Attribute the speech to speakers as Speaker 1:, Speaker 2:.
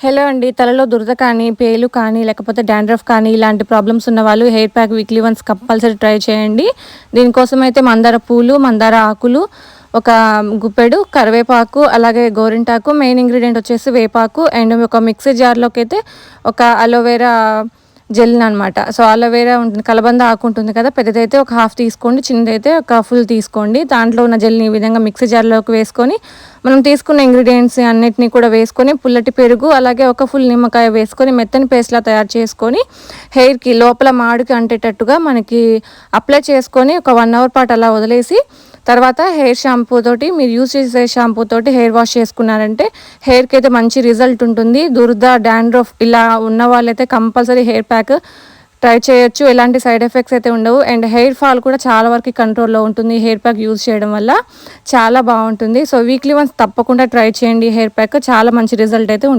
Speaker 1: Hello అండి. తలలో దురద కానీ పేలు కానీ లేకపోతే డాండ్రఫ్ కానీ ఇలాంటి ప్రాబ్లమ్స్ ఉన్న వాళ్ళు hair pack weekly once compulsory try చేయండి. దీనికోసం అయితే మందార పూలు మందార ఆకులు ఒక గుప్పెడు కరివేపాకు అలాగే గోరింటాకు మెయిన్ ఇంగ్రీడియంట్ వచ్చేసి వేపాకు అండ్ ఒక మిక్సీ జార్లోకి అయితే ఒక అలోవెరా జెల్ అనమాట సో అలోవేరా ఉంటుంది కలబంద ఆకు ఉంటుంది కదా పెద్దదైతే ఒక హాఫ్ తీసుకోండి చిన్నదైతే ఒక ఫుల్ తీసుకోండి. దాంట్లో ఉన్న జెల్ని ఈ విధంగా మిక్సీ జార్లోకి వేసుకొని మనం తీసుకున్న ఇంగ్రీడియంట్స్ అన్నిటినీ కూడా వేసుకొని పుల్లటి పెరుగు అలాగే ఒక ఫుల్ నిమ్మకాయ వేసుకొని మెత్తని పేస్ట్లా తయారు చేసుకొని హెయిర్కి లోపల మాడికి అంటేటట్టుగా మనకి అప్లై చేసుకొని ఒక వన్ అవర్ పాటు అలా వదిలేసి తర్వాత హెయిర్ షాంపూ తోటి మీరు యూజ్ చేసే షాంపూ తోటి హెయిర్ వాష్ చేసుకున్నారంటే హెయిర్కి అయితే మంచి రిజల్ట్ ఉంటుంది. దురద డాండ్రఫ్ ఇలా ఉన్న వాళ్ళైతే కంపల్సరీ హెయిర్ ప్యాక్ ట్రై చేయొచ్చు. ఎలాంటి సైడ్ ఎఫెక్ట్స్ అయితే ఉండవు. అండ్ హెయిర్ ఫాల్ కూడా చాలా వరకు కంట్రోల్లో ఉంటుంది. హెయిర్ ప్యాక్ యూజ్ చేయడం వల్ల చాలా బాగుంటుంది. సో వీక్లీ వన్స్ తప్పకుండా ట్రై చేయండి. హెయిర్ ప్యాక్ చాలా మంచి రిజల్ట్ అయితే ఉంటుంది.